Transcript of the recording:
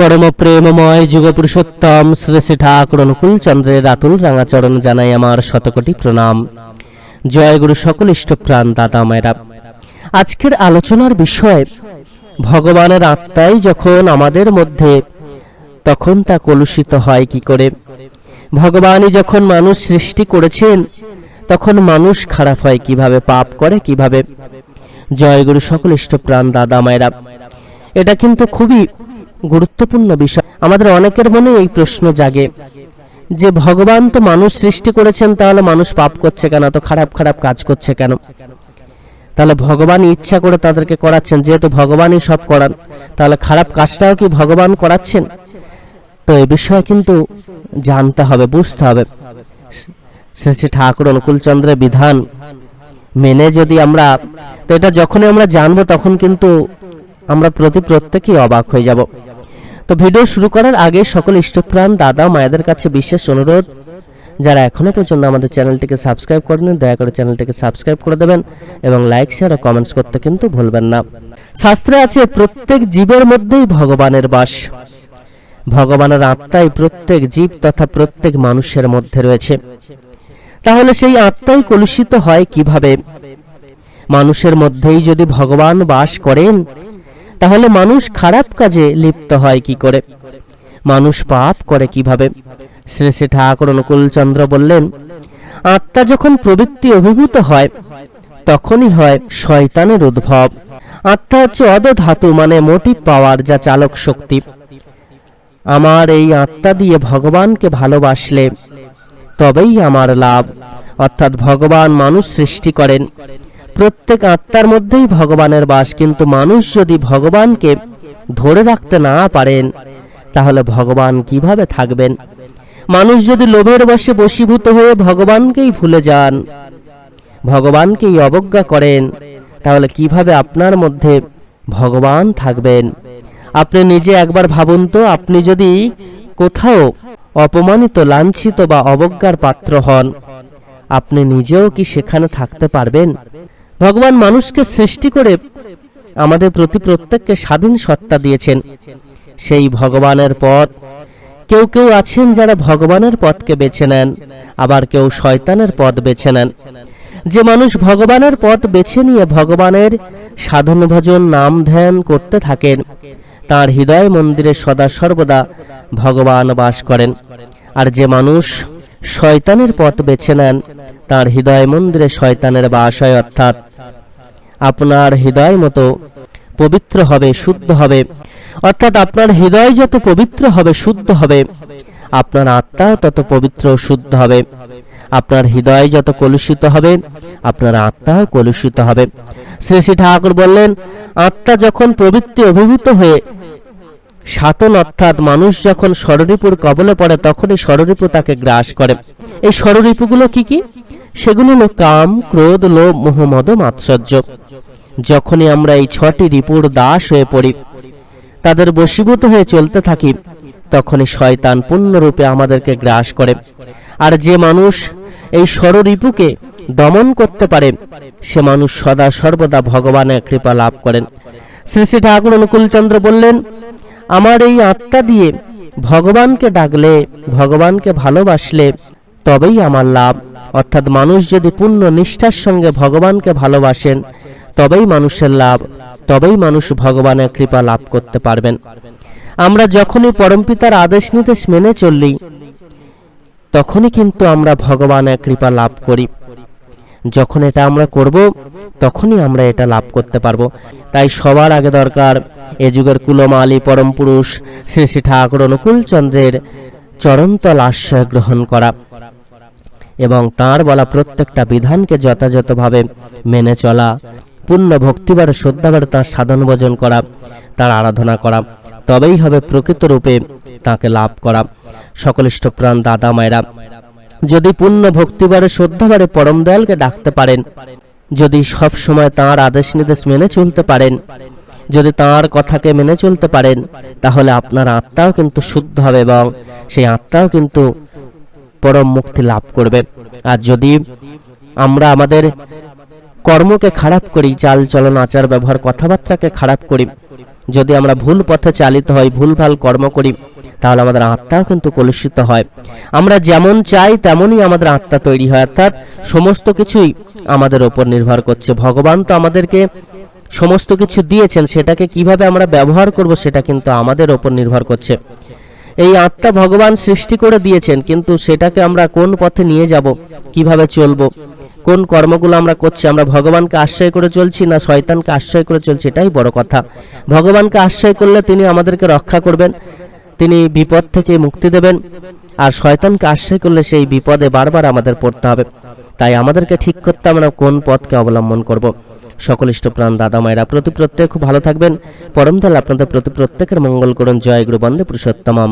পরম প্রেমময় যুগ পুরুষোত্তম শ্রী ঠাকুর অনুকূল চন্দ্রের আতুল রাঙাচরণ জানাই আমার শতকোটি প্রণাম। জয় গুরু সকল ইষ্টপ্রাণ দাদা মায়েরা। আজকের আলোচনার বিষয়, ভগবানের আত্মাই যখন আমাদের মধ্যে, তখন তা কলুষিত হয় কি করে? ভগবানই যখন মানুষ সৃষ্টি করেছেন, তখন মানুষ খারাপ হয় কীভাবে, পাপ করে কীভাবে? জয় গুরু সকল ইষ্টপ্রাণ দাদা মায়েরা। এটা কিন্তু খুবই গুরুত্বপূর্ণ বিষয়। আমাদের অনেকের মনে এই প্রশ্ন জাগে। যে ভগবান তো মানুষ সৃষ্টি করেছেন, তাহলে মানুষ পাপ করছে কেন? তো খারাপ খারাপ কাজ করছে কেন? তাহলে ভগবান ইচ্ছা করে তাদেরকে করাচ্ছেন, যেহেতু ভগবানই সব করান। তাহলে খারাপ কাজটাও কি ভগবান করাচ্ছেন? তো এ বিষয়ে কিন্তু জানতে হবে, বুঝতে হবে। শ্রী শ্রী ঠাকুর অনুকূলচন্দ্রের বিধান মেনে যদি আমরা, তো এটা যখনই আমরা জানব, তখন কিন্তু আমরা প্রতি প্রত্যেকেই অবাক হয়ে যাব। তো ভিডিও শুরু করার আগে সকল ইষ্টপ্রাণ দাদা মায়েদের কাছে বিশেষ অনুরোধ। যারা এখনও পর্যন্ত আমাদের চ্যানেলটিকে সাবস্ক্রাইব করেনি দয়া করে চ্যানেলটিকে সাবস্ক্রাইব করে দেবেন এবং লাইক শেয়ার ও কমেন্টস করতে কিন্তু ভুলবেন না। শাস্ত্রে আছে, প্রত্যেক জীবের মধ্যেই ভগবানের বাস। ভগবানের আত্মাই প্রত্যেক জীব তথা প্রত্যেক মানুষের মধ্যে রয়েছে। তাহলে সেই আত্মাই কলুষিত হয় কীভাবে? মানুষের মধ্যেই যদি ভগবান বাস করেন তাহলে মানুষ খারাপ কাজে লিপ্ত হয় কি করে? মানুষ পাপ করে কীভাবে? শ্রী শ্রী ঠাকুর অনুকূলচন্দ্র বললেন, আত্মা যখন প্রবৃত্তি অভিভূত হয়, তখনই হয় শয়তানের উদ্ভব। আত্মা হচ্ছে অধধাতু মানে মোটিভ পাওয়ার যা চালক শক্তি। আমার এই আত্মা দিয়ে ভগবানকে ভালোবাসলে তবেই আমার লাভ। অর্থাৎ ভগবান মানুষ সৃষ্টি করেন। প্রত্যেক আত্মার মধ্যেই ভগবানের বাস, কিন্তু মানুষ যদি ভগবানকে ধরে রাখতে না পারেন, তাহলে ভগবান কীভাবে থাকবেন? মানুষ যদি লোভের বশে বশীভূত হয়ে ভগবানকেই ভুলে যান, ভগবানকেই অবজ্ঞা করেন, তাহলে কীভাবে আপনার মধ্যে ভগবান থাকবেন? আপনি নিজে একবার ভাবুন তো, আপনি যদি কোথাও অপমানিত, লাঞ্ছিত বা অবজ্ঞার পাত্র হন, আপনি নিজেও কি সেখানে থাকতে পারবেন? ভগবান মানুষকে সৃষ্টি করে আমাদের প্রতি প্রত্যেককে স্বাধীন সত্তা দিয়েছেন। সেই ভগবানের পথ। কেউ কেউ আছেন যারা ভগবানের পথকে বেছে নেন, আবার কেউ শয়তানের পথ বেছে নেন। যে মানুষ ভগবানের পথ বেছে নিয়ে ভগবানের সাধন ভজন নাম ধ্যান করতে থাকেন, তার হৃদয় মন্দিরে সদা সর্বদা ভগবান বাস করেন। আর যে মানুষ শয়তানের পথ বেছে নেন, তার হৃদয় মন্দিরে শয়তানের বাস হয়, অর্থাৎ আপনার হৃদয় মতো পবিত্র হবে, শুদ্ধ হবে। অর্থাৎ আপনার হৃদয় যত পবিত্র হবে, শুদ্ধ হবে। আপনার আত্মাও তত পবিত্র, শুদ্ধ হবে। আপনার হৃদয় যত কলুষিত হবে, আপনার আত্মাও কলুষিত হবে। শ্রী শ্রী ঠাকুর বললেন, আত্মা যখন প্রবৃত্তি অভিভূত হয়ে সাতন অর্থাৎ মানুষ যখন ষড়রিপুর কবলে পড়ে, তখনই ষড়রিপু তাকে গ্রাস করে। এই ষড়রিপুগুলো কি কি? সেগুলো হলো কাম, ক্রোধ, লোভ মোহ মদ মাৎসর্য। যখনই আমরা এই ছটি রিপুর দাস হয়ে পড়ি, তাদের বশীভূত হয়ে চলতে থাকি, তখনই শয়তান পূর্ণরূপে আমাদেরকে গ্রাস করে। আর যে মানুষ এই ষড়রিপুকে দমন করতে পারে, সে মানুষ সদা সর্বদা ভগবানের কৃপা লাভ করেন। শ্রী শ্রী ঠাকুর অনুকূলচন্দ্র বললেন, আমার এই আত্মা দিয়ে ভগবানকে ডাকলে, ভগবানকে ভালোবাসলে তবেই আমার লাভ। অর্থাৎ মানুষ যদি পূর্ণ নিষ্ঠার সঙ্গে ভগবানকে ভালোবাসেন, তবেই মানুষের লাভ, তবেই মানুষ ভগবানের কৃপা লাভ করতে পারবেন। আমরা যখনই পরমপিতার আদেশ নির্দেশ মেনে চললি তখনই কিন্তু আমরা ভগবানের কৃপা লাভ করি। যখন এটা আমরা করব, তখনই আমরা এটা লাভ করতে পারব। তাই সবার আগে দরকার, এ যুগের কুলমালি পরম পুরুষ শ্রী শ্রী ঠাকুর অনুকূল চরণতল আশ্রয় গ্রহণ করা এবং তার বলা প্রত্যেকটা বিধানকে যথাযথভাবে মেনে চলা, পূর্ণ ভক্তিবার শ্রদ্ধাবার তার সাধন ভোজন করা, তার আরাধনা করা, তবেই হবে প্রকৃত রূপে তাকে লাভ করা। সকলিষ্ঠ প্রাণ দাদা মায়েরা, যদি পূর্ণ ভক্তিবারে শ্রদ্ধাবারে পরম দয়ালকে ডাকতে পারেন, যদি সব সময় তাঁর আদেশ নির্দেশ মেনে চলতে পারেন যদি তাঁর কথাকে মেনে চলতে পারেন, তাহলে আপনার আত্মাও কিন্তু শুদ্ধ হবে এবং সেই আত্মাও কিন্তু পরম মুক্তি লাভ করবে। আর যদি আমরা আমাদের কর্মকে খারাপ করি, চাল, চলন, আচার, ব্যবহার, কথাবার্তাকে খারাপ করি, যদি আমরা ভুল পথে চালিত হই ভুলভাল কর্ম করি, তাহলে আমাদের আত্মাও কিন্তু কলুষিত হয়। আমরা যেমন চাই, তেমনই আমাদের আত্মা তৈরি হয়। অর্থাৎ সমস্ত কিছুই আমাদের ওপর নির্ভর করছে। ভগবান তো আমাদেরকে সমস্ত কিছু দিয়েছেন, সেটাকে কীভাবে আমরা ব্যবহার করব সেটা কিন্তু আমাদের ওপর নির্ভর করছে। এই আত্মা ভগবান সৃষ্টি করে দিয়েছেন, কিন্তু সেটাকে আমরা কোন পথে নিয়ে যাব, কীভাবে চলবো, কোন কর্মগুলো আমরা করছি, আমরা ভগবানকে আশ্রয় করে চলছি না শয়তানকে আশ্রয় করে চলছি, এটাই বড় কথা। ভগবানকে আশ্রয় করলে তিনি আমাদেরকে রক্ষা করবেন, তিনি বিপদ থেকে মুক্তি দেবেন, আর শয়তানকে আশ্রয় করলে সেই বিপদে বারবার আমাদের পড়তে হবে। তাই আমাদেরকে ঠিক করতে আমরা কোন পথকে অবলম্বন করব। সকল ইষ্টপ্রাণ দাদা মায়েরা, প্রতি প্রত্যেক খুব ভালো থাকবেন। পরমতাল আপনাদের প্রতি প্রত্যেকের মঙ্গল করুন। জয় গুরু বন্দে পুরুষোত্তমম।